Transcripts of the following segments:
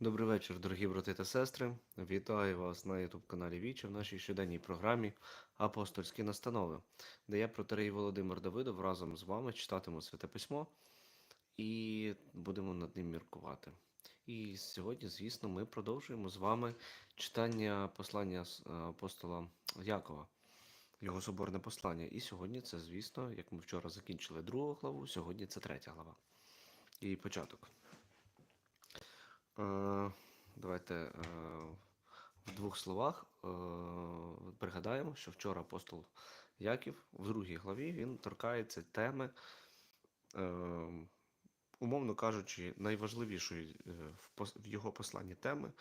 Добрий вечір, дорогі брати та сестри. Вітаю вас на youtube каналі Вічі в нашій щоденній програмі Апостольські настанови, де я, протерей Володимир Давидов, разом з вами читатиму святе письмо і будемо над ним міркувати. І сьогодні, звісно, ми продовжуємо з вами читання послання апостола Якова, його соборне послання. І сьогодні це, звісно, як ми вчора закінчили другу главу, сьогодні це третя глава. І початок. Е, Давайте е, в двох словах е, пригадаємо, що вчора апостол Яків в другій главі він торкається теми, умовно кажучи, найважливішої в його посланні теми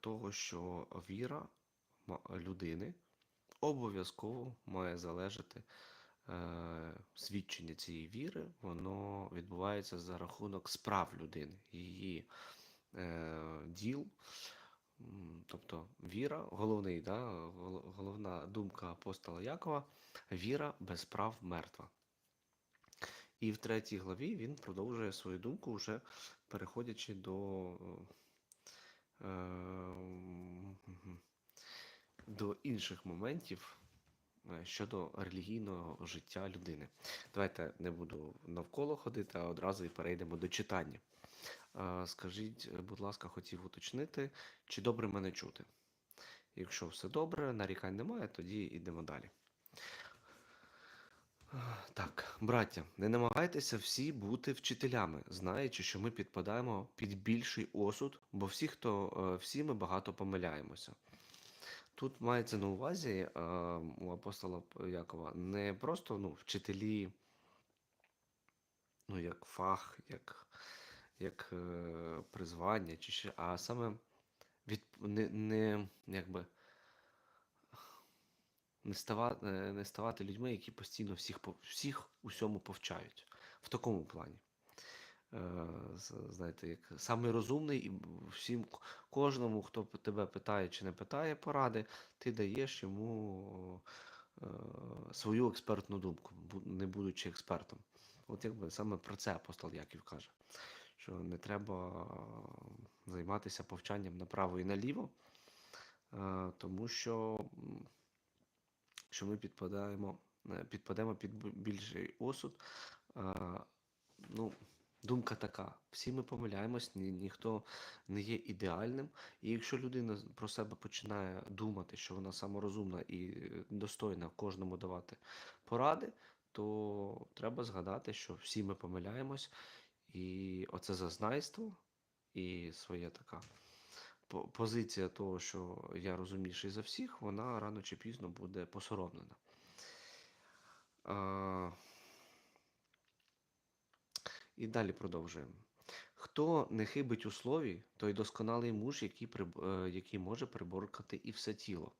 того, що віра людини обов'язково має залежати. Свідчення цієї віри, воно відбувається за рахунок справ людини, її діл. Тобто віра, головний, да, головна думка апостола Якова віра без прав мертва. І в третій главі він продовжує свою думку, вже переходячи до, е, до інших моментів е, щодо релігійного життя людини. Давайте не буду навколо ходити, а одразу і перейдемо до читання. Скажіть, е, будь ласка, хотів уточнити, чи добре мене чути? Якщо все добре, нарікань немає, тоді йдемо далі. Так, браття, не намагайтеся всі бути вчителями, знаючи, що ми підпадаємо під більший осуд, бо всі, хто е, всі ми багато помиляємося. Тут мається на увазі е, у апостола Якова не просто ну, вчителі, ну, як фах, як, як е, призвання, чи ще, а саме від, не, не, якби, не, ставати, не ставати людьми, які постійно всіх, всіх усьому повчають. В такому плані. Е, знаєте, як самий розумний, і всім, кожному, хто тебе питає чи не питає поради, ти даєш йому е, свою експертну думку, не будучи експертом. От якби саме про це апостол Яків каже, що не треба е, займатися повчанням направо і наліво, е, тому що, що ми підпадаємо, е, підпадемо під більший осуд. Ну, думка така: всі ми помиляємось, ні, ніхто не є ідеальним. І якщо людина про себе починає думати, що вона саморозумна і достойна кожному давати поради, то треба згадати, що всі ми помиляємось, і оце зазнайство і своя така позиція того, що я розумніший за всіх, вона рано чи пізно буде посоромлена. А, І далі продовжуємо. Хто не хибить у слові, той досконалий муж, який, приб- е, який може приборкати і все тіло.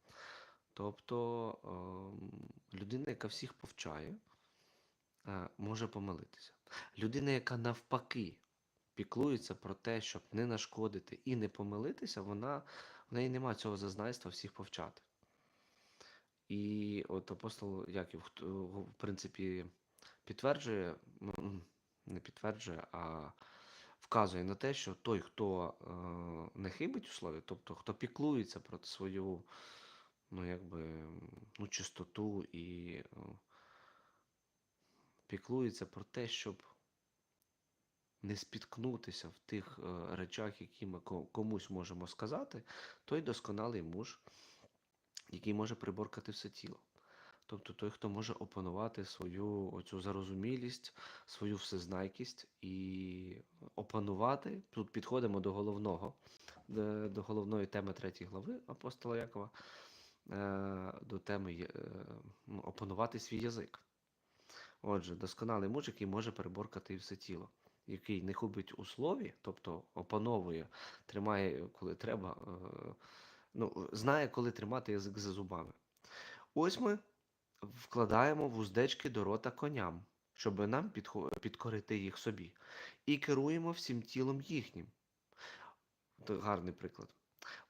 Тобто ем, людина, яка всіх повчає, може помилитися. Людина, яка навпаки піклується про те, щоб не нашкодити і не помилитися, вона, в неї немає цього зазнайства всіх повчати. І от апостол Яків, в принципі, підтверджує, ну, не підтверджує, а вказує на те, що той, хто е, не хибить у слові, тобто хто піклується про свою ну, якби, ну, чистоту і е, піклується про те, щоб не спіткнутися в тих е, речах, які ми комусь можемо сказати, той досконалий муж, який може приборкати все тіло. Тобто той, хто може опанувати свою оцю зарозумілість, свою всезнайкість і опанувати. Тут підходимо до головного, до, до головної теми третьої глави апостола Якова, е, до теми е, ну, опанувати свій язик. Отже, досконалий муж, який може переборкати і все тіло, який не хубить у слові, тобто опановує, тримає, коли треба, е, ну, знає, коли тримати язик за зубами. Ось ми вкладаємо вуздечки до рота коням, щоб нам підкорити їх собі, і керуємо всім тілом їхнім. Це гарний приклад.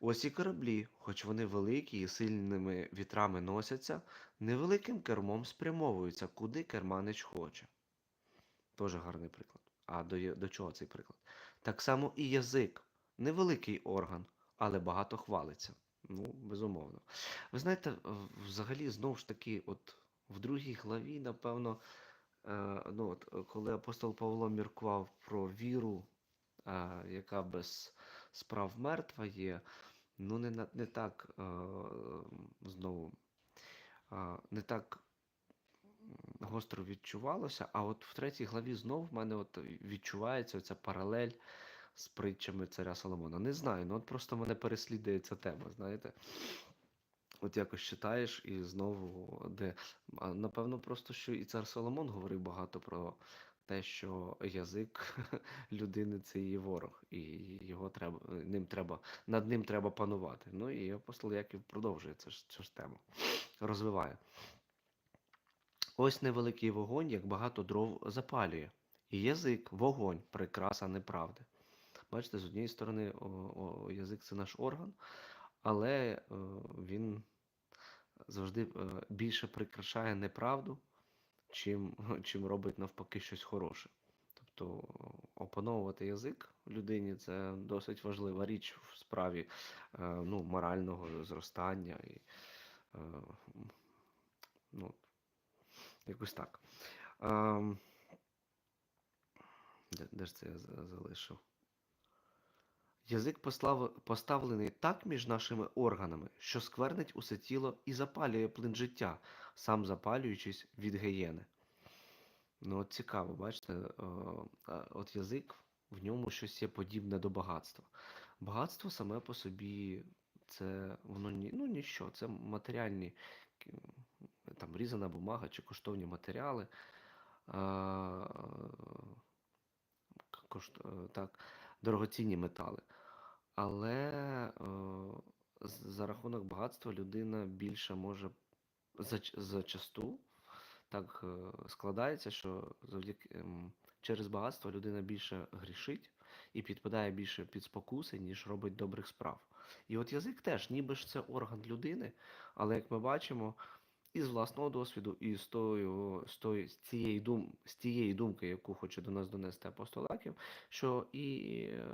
Ось і кораблі, хоч вони великі і сильними вітрами носяться, невеликим кермом спрямовуються, куди керманич хоче. Тоже гарний приклад. А до, до чого цей приклад? Так само і язик невеликий орган, але багато хвалиться. Ну, безумовно. Ви знаєте, взагалі, знову ж таки, от в другій главі, напевно, е, ну, от, коли апостол Павло міркував про віру, е, яка без справ мертва є, ну не, не так е, знову а, не так гостро відчувалося. А от в третій главі знов в мене от відчувається оця паралель з притчами царя Соломона. Не знаю, ну от просто мене переслідує ця тема, знаєте. От якось читаєш і знову де. Напевно, просто що і цар Соломон говорив багато про те, що язик людини це її ворог, і його треба, ним треба, над ним треба панувати. Ну і апостол Яків продовжує цю цю ж тему, розвиває. Ось невеликий вогонь, як багато дров запалює. І язик, вогонь, прикраса неправди. Бачите, з однієї сторони, о, о, язик це наш орган, але е, він завжди е, більше прикрашає неправду, чим, чим робить навпаки щось хороше. Тобто опановувати язик людині це досить важлива річ в справі е, ну, морального зростання і е, ну, якось так. Ем, де, де ж це я залишив? Язик поставлений так між нашими органами, що сквернить усе тіло і запалює плин життя, сам запалюючись від гієни. Ну, от цікаво, бачите, от язик, в ньому щось є подібне до багатства. Багатство саме по собі це воно ні, ну ніщо, це матеріальні там різана бумага чи коштовні матеріали. А, кошт, е, так, дорогоцінні метали. Але е, за рахунок багатства людина більше може зачасту так е, складається, що завдяки ем, через багатство людина більше грішить і підпадає більше під спокуси, ніж робить добрих справ. І от язик теж, ніби ж це орган людини, але як ми бачимо, і з власного досвіду, і з тою, з тої, з цієї дум, з тієї думки, яку хоче до нас донести апостол Яків, що і е,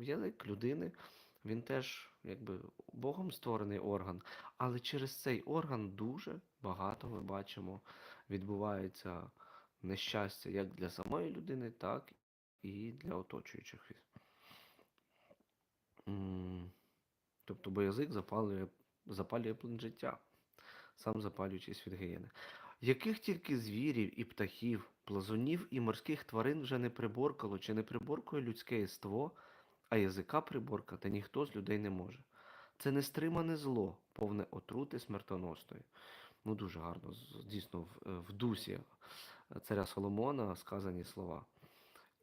язик людини, він теж якби Богом створений орган, але через цей орган дуже багато ми бачимо відбувається нещастя як для самої людини, так і для оточуючих. Тобто, бо язик запалює, запалює плин життя, сам запалюючись від гієни. Яких тільки звірів і птахів, плазунів і морських тварин вже не приборкало чи не приборкує людське єство, а язика приборкати ніхто з людей не може. Це нестримане зло, повне отрути смертоносної. Ну, дуже гарно, дійсно, в, е, в дусі царя Соломона сказані слова.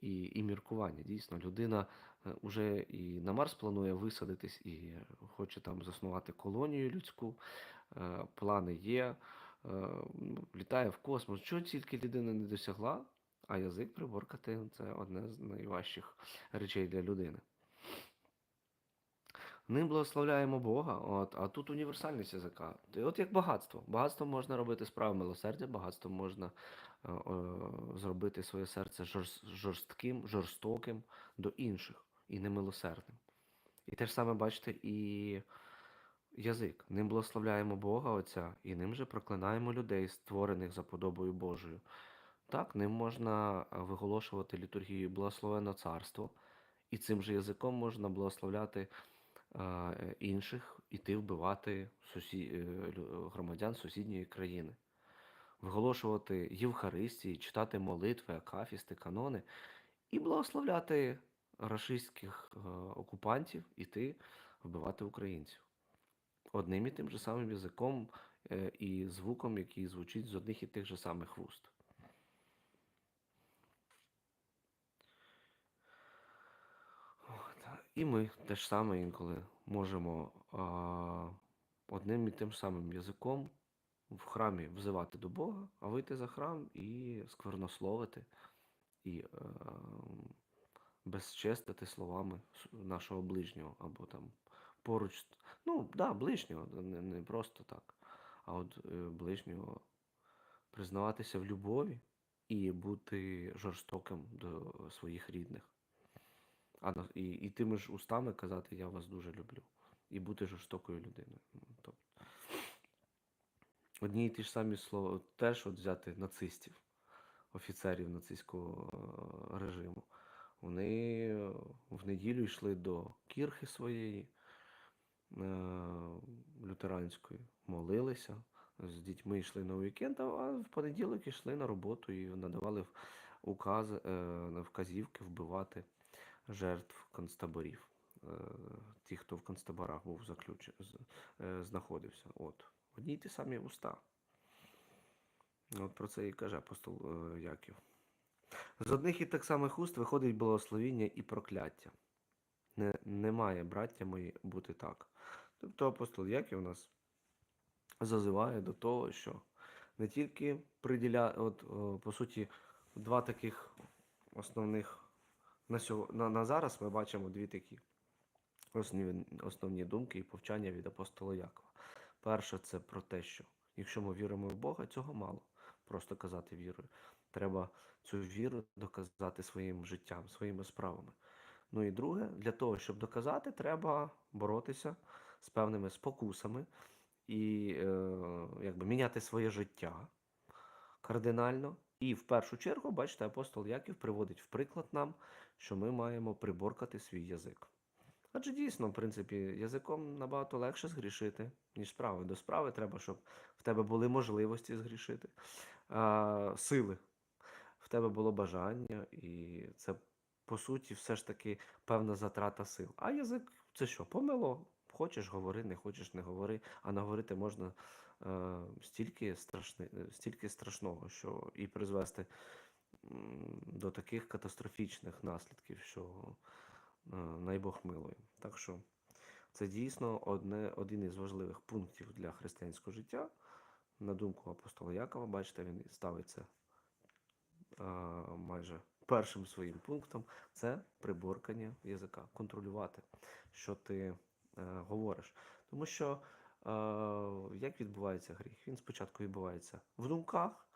І, і міркування. Дійсно, людина е, уже і на Марс планує висадитись, і хоче там заснувати колонію людську. Е, Плани є, е, ну, літає в космос. Чого тільки людина не досягла, а язик приборкати це одне з найважчих речей для людини. Ним благословляємо Бога, от, а тут універсальність язика. От як багатство. Багатство можна робити справи милосердя, багатство можна е, е, зробити своє серце жорстким, жорстоким до інших і немилосердним. І те ж саме бачите і язик. Ним благословляємо Бога Отця, і ним же проклинаємо людей, створених за подобою Божою. Так, ним можна е, виголошувати літургію благословенно царство, і цим же язиком можна благословляти е, інших іти вбивати сусі... е, громадян сусідньої країни, виголошувати Євхаристії, читати молитви, акафісти, канони і благословляти рашистських е, окупантів іти вбивати українців. Одним і тим же самим язиком е, і звуком, який звучить з одних і тих же самих вуст. І ми теж саме інколи можемо а, одним і тим самим язиком в храмі взивати до Бога, а вийти за храм і сквернословити, і е, безчестити словами нашого ближнього або там поруч. Ну, да, ближнього, не, не просто так, а от е, ближнього признаватися в любові і бути жорстоким до своїх рідних. А і, і тими ж устами казати я вас дуже люблю. І бути жорстокою людиною. Ну, Тобто, одні і ті ж самі слова, теж от взяти нацистів, офіцерів нацистського е, режиму. Вони е, в неділю йшли до кірхи своєї е, лютеранської, молилися, з дітьми йшли на уікенд, а в понеділок йшли на роботу і надавали на вказівки вбивати жертв концтаборів. Ті, хто в концтаборах був заключен, знаходився. От. Одні й ті самі уста. От про це і каже апостол е, Яків. З одних і так самих уст виходить благословіння і прокляття. Не, не має, браття мої, бути так. Тобто апостол Яків нас зазиває до того, що не тільки приділя, от, по суті, два таких основних на, сього, на, на зараз ми бачимо дві такі основні, основні думки і повчання від апостола Якова. Перше, це про те, що якщо ми віримо в Бога, цього мало. Просто казати вірою. Треба цю віру доказати своїм життям, своїми справами. Ну і друге, для того, щоб доказати, треба боротися з певними спокусами і е, якби міняти своє життя кардинально. І в першу чергу, бачите, апостол Яків приводить в приклад нам, що ми маємо приборкати свій язик. Адже дійсно, в принципі, язиком набагато легше згрішити, ніж справою. До справи треба, щоб в тебе були можливості згрішити, а, сили, в тебе було бажання, і це, по суті, все ж таки певна затрата сил. А язик це що? Помило. Хочеш говори, не хочеш не говори, а наговорити можна е, стільки, страшни, стільки страшного, що і призвести до таких катастрофічних наслідків, що е, най Бог милує. Так що це дійсно одне, один із важливих пунктів для християнського життя. На думку апостола Якова, бачите, він ставить це е, майже першим своїм пунктом це приборкання язика, контролювати, що ти е, говориш. Тому що е, як відбувається гріх? Він спочатку відбувається в думках,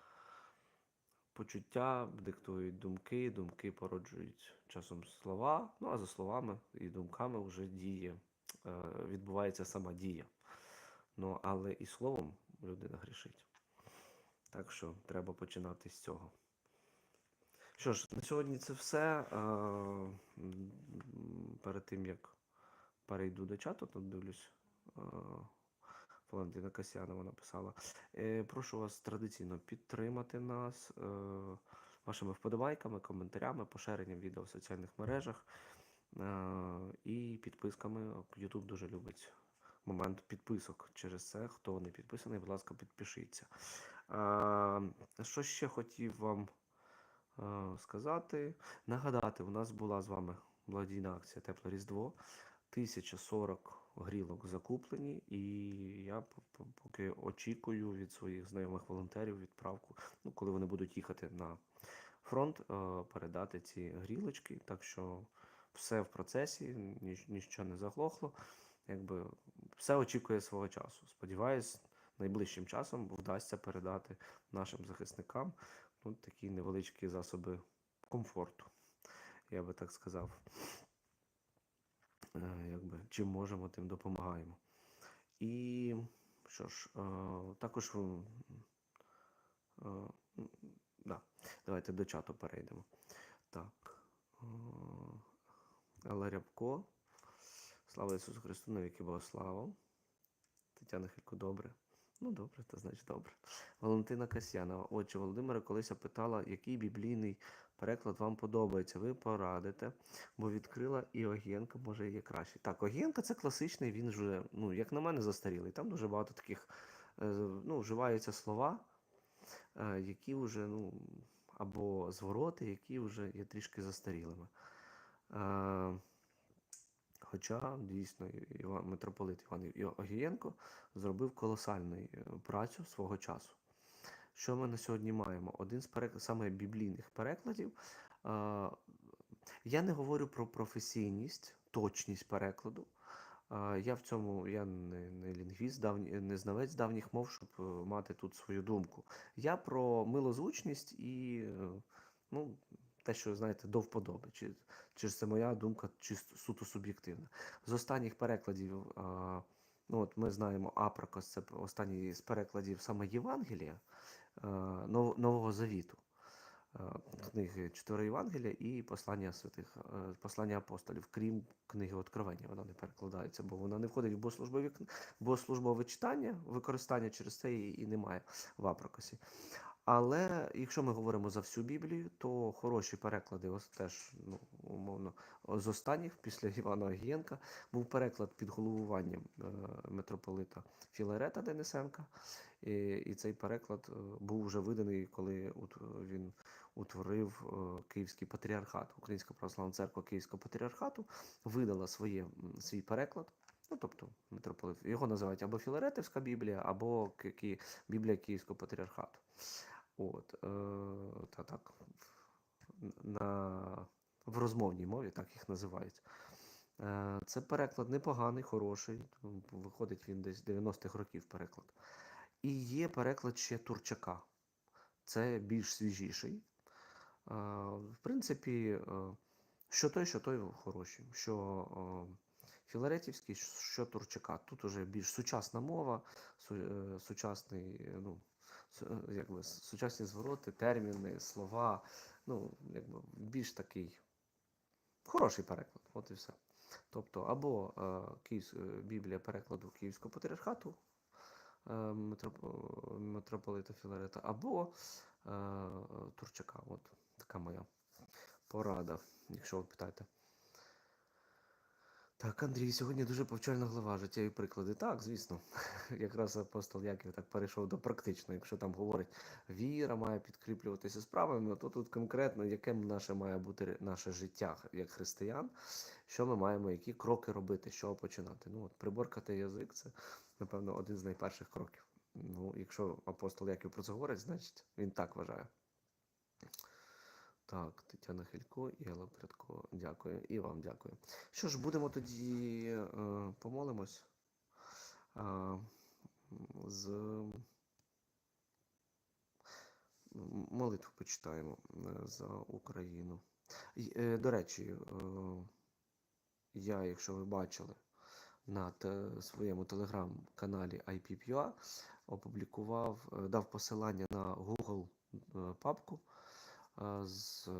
почуття диктують думки, думки породжують часом слова, ну а за словами і думками вже діє, е, відбувається сама дія. Ну, але і словом людина грішить. Так що треба починати з цього. Що ж, на сьогодні це все. Е, Перед тим як перейду до чату, тут дивлюсь. Валентина Касьянова написала. Е, Прошу вас традиційно підтримати нас е, вашими вподобайками, коментарями, поширенням відео в соціальних мережах е, і підписками. YouTube дуже любить момент підписок через це. Хто не підписаний, будь ласка, підпишіться. Е, Що ще хотів вам е, сказати? Нагадати, у нас була з вами благодійна акція Тепле Різдво. 1040 грілок закуплені, і я поки очікую від своїх знайомих волонтерів відправку, ну, коли вони будуть їхати на фронт, е, передати ці грілочки. Так що все в процесі, ніч, ніщо не заглохло. Якби все очікує свого часу. Сподіваюсь, найближчим часом вдасться передати нашим захисникам ну, такі невеличкі засоби комфорту, я би так сказав. Е, якби, чим можемо, тим допомагаємо. І що ж, е, також е, да, давайте до чату перейдемо. Так. Елла Рябко. Слава Ісусу Христу, навіки Богослава. Тетяна Хилько, добре. Ну, добре, то значить добре. Валентина Касьянова. Отже, Володимира колись питала, який біблійний переклад вам подобається. Ви порадите, бо відкрила і Огієнко, може, є краще. Так, Огієнко це класичний, він вже, ну, як на мене, застарілий. Там дуже багато таких е, ну, вживаються слова, е, які вже, ну, або звороти, які вже є трішки застарілими. Е, Хоча дійсно Іван, митрополит Іван Огієнко зробив колосальну працю свого часу. Що ми на сьогодні маємо? Один з перек... саме біблійних перекладів. Я не говорю про професійність, точність перекладу. Я в цьому я не, не лінгвіст, давні, не знавець давніх мов, щоб е, мати тут свою думку. Я про милозвучність і е, ну, те, що знаєте, до вподоби. Чи, чи це моя думка, чисто суто суб'єктивна. З останніх перекладів, ну от ми знаємо Апракос, це останній з перекладів саме Євангелія Нового Завіту. а, Книги Чотири Євангелія і послання святих, е, послання апостолів, крім книги Откровення. Вона не перекладається, бо вона не входить в богослужбові богослужбове читання, використання через це її і немає в Апракосі. Але якщо ми говоримо за всю Біблію, то хороші переклади, ось теж ну, умовно, з останніх, після Івана Огієнка, був переклад під головуванням е, митрополита Філарета Денисенка. І, і цей переклад е, був вже виданий, коли е, він утворив е, Київський патріархат. Українська православна церква Київського патріархату видала своє, свій переклад. Ну, тобто, митрополит. Його називають або Філаретівська Біблія, або Біблія Київського патріархату. От, е, та так, на, в розмовній мові, так їх називають. Е, це переклад непоганий, хороший. Виходить він десь 90-х років переклад. І є переклад ще Турчака. Це більш свіжіший. Е, в принципі, е, що той, що той хороші. Що е, Філаретівський, що Турчака. Тут уже більш сучасна мова, су, сучасний, ну, якби, сучасні звороти, терміни, слова. Ну, якби більш такий хороший переклад. От і все. Тобто, або е, Київсь, е, Біблія перекладу Київського патріархату е, митроп- митрополита Філарета, або е, Турчака. От така моя порада, якщо ви питаєте. Так, Андрій, сьогодні дуже повчальна глава життєві приклади. Так, звісно. Якраз апостол Яків так перейшов до практичного. Якщо там говорить, віра має підкріплюватися справами, то тут конкретно, яке наше має бути наше життя як християн, що ми маємо, які кроки робити, чого починати. Ну, от приборкати язик це, напевно, один з найперших кроків. Ну, якщо апостол Яків про це говорить, значить він так вважає. Так, Тетяна Хилько і Елла Прядко. Дякую. І вам дякую. Що ж, будемо тоді е, помолимось е, з молитву почитаємо е, за Україну. Е, До речі, е, я, якщо ви бачили, на своєму телеграм-каналі IPPUA опублікував, е, дав посилання на Google е, папку з е,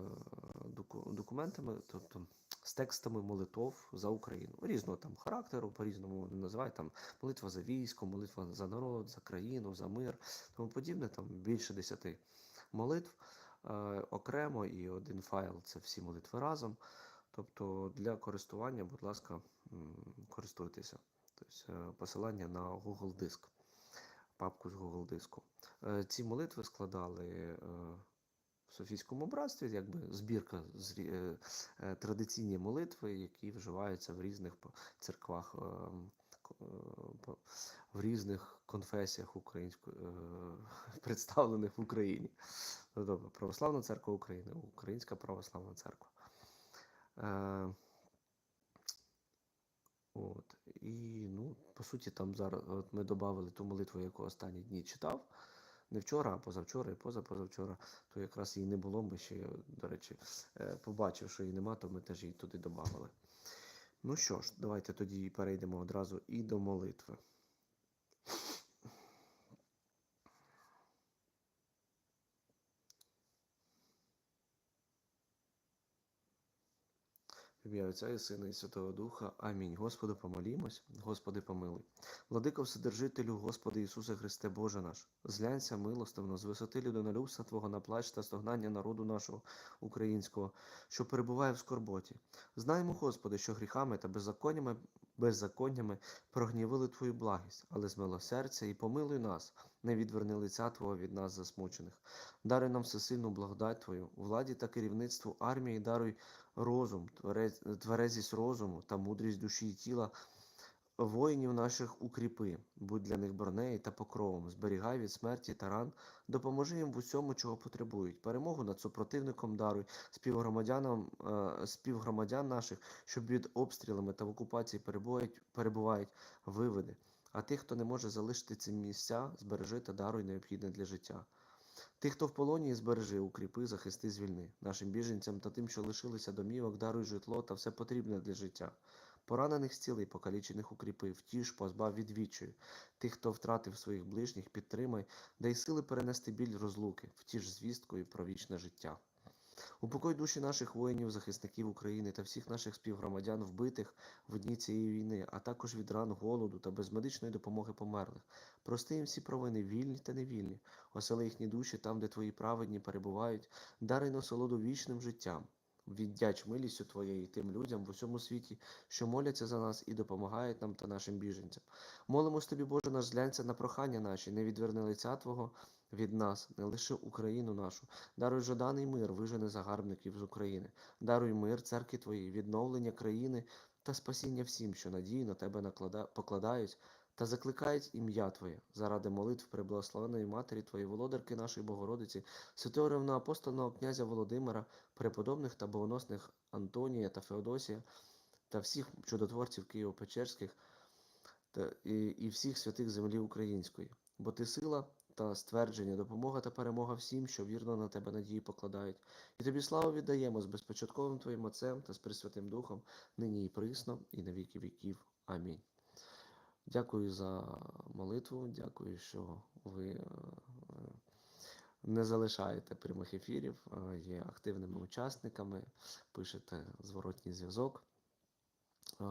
документами, тобто з текстами молитов за Україну. Різного там характеру, по-різному вони називають там молитва за військо, молитва за народ, за країну, за мир, тому подібне, там більше десяти молитв е, окремо і один файл це всі молитви разом. Тобто для користування, будь ласка, користуйтеся. Тобто е, посилання на Google диск, папку з Google диску. Е, Ці молитви складали е, в Софійському братстві, якби збірка з е, е, традиційні молитви, які вживаються в різних церквах, е, е, в різних конфесіях е, представлених в Україні. Ну, Тобто Православна церква України, Українська православна церква. Е, От. І, ну, по суті, там зараз от ми додали ту молитву, яку останні дні читав. Не вчора, а позавчора і позапозавчора, то якраз її не було. Ми ще, до речі, е, побачив, що її нема, то ми теж її туди додавали. Ну що ж, давайте тоді перейдемо одразу і до молитви. В ім'я Отця і Сина і Святого Духа. Амінь. Господи, помолімось, Господи, помилуй. Владико Вседержителю, Господи Ісусе Христе Боже наш, зглянься милостивно з висоти людинолюбства Твого на плач та стогнання народу нашого українського, що перебуває в скорботі. Знаємо, Господи, що гріхами та беззаконнями, беззаконнями прогнівили Твою благість, але з милосердя і помилуй нас, не відверни лиця Твого від нас засмучених. Даруй нам всесильну благодать Твою, владі та керівництву армії, даруй розум, творець- тверезість розуму та мудрість душі і тіла, воїнів наших укріпи, будь для них бронею та покровом, зберігай від смерті та ран, допоможи їм в усьому, чого потребують. Перемогу над супротивником даруй, співгромадянам, е, співгромадян наших, що під обстрілами та в окупації перебувають, перебувають, виведи. А тих, хто не може залишити ці місця, збережи та даруй необхідне для життя. Тих, хто в полоні, збережи, укріпи, захисти, звільни. Нашим біженцям та тим, що лишилися домівок, даруй житло та все потрібне для життя. Поранених зціли, покалічених укріпи, втіш, позбав відвічую. Тих, хто втратив своїх ближніх, підтримай, дай сили перенести біль розлуки, втіш звісткою про вічне життя. Упокой душі наших воїнів, захисників України та всіх наших співгромадян, вбитих в дні цієї війни, а також від ран голоду та без медичної допомоги померлих. Прости їм всі провини, вільні та невільні, осели їхні душі там, де твої праведні перебувають, дари насолоду вічним життям. Віддяч милістю Твоєї тим людям в усьому світі, що моляться за нас і допомагають нам та нашим біженцям. Молимось тобі, Боже, наш зглянься на прохання наші, не відверни лиця Твого від нас, не лише Україну нашу. Даруй жаданий мир, вижени загарбників з України. Даруй мир, церкві Твоїй, відновлення країни та спасіння всім, що надію на Тебе покладають та закликають ім'я Твоє заради молитв преблагословеної Матері Твоєї, володарки нашої Богородиці, святого ревноапостольного князя Володимира, преподобних та богоносних Антонія та Феодосія та всіх чудотворців Києво-Печерських та і, і всіх святих землі української. Бо ти сила та ствердження, допомога та перемога всім, що вірно на тебе надії покладають. І тобі славу віддаємо з безпочатковим Твоїм Отцем та з Пресвятим Духом, нині і присно, і на віки віків. Амінь. Дякую за молитву, дякую, що ви е, не залишаєте прямих ефірів, є активними учасниками, пишете зворотній зв'язок. Е,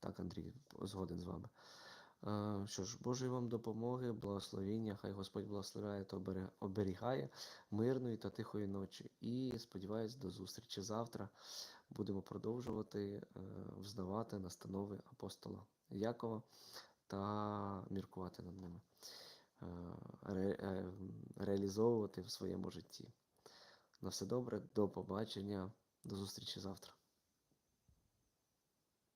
Так, Андрій, згоден з вами. Що ж, Божої вам допомоги, благословіння, хай Господь благословляє та оберігає мирної та тихої ночі. І сподіваюсь, до зустрічі завтра. Будемо продовжувати е, взнавати настанови апостола Якова та міркувати над ними, е, ре, е, реалізовувати в своєму житті. На все добре, до побачення, до зустрічі завтра.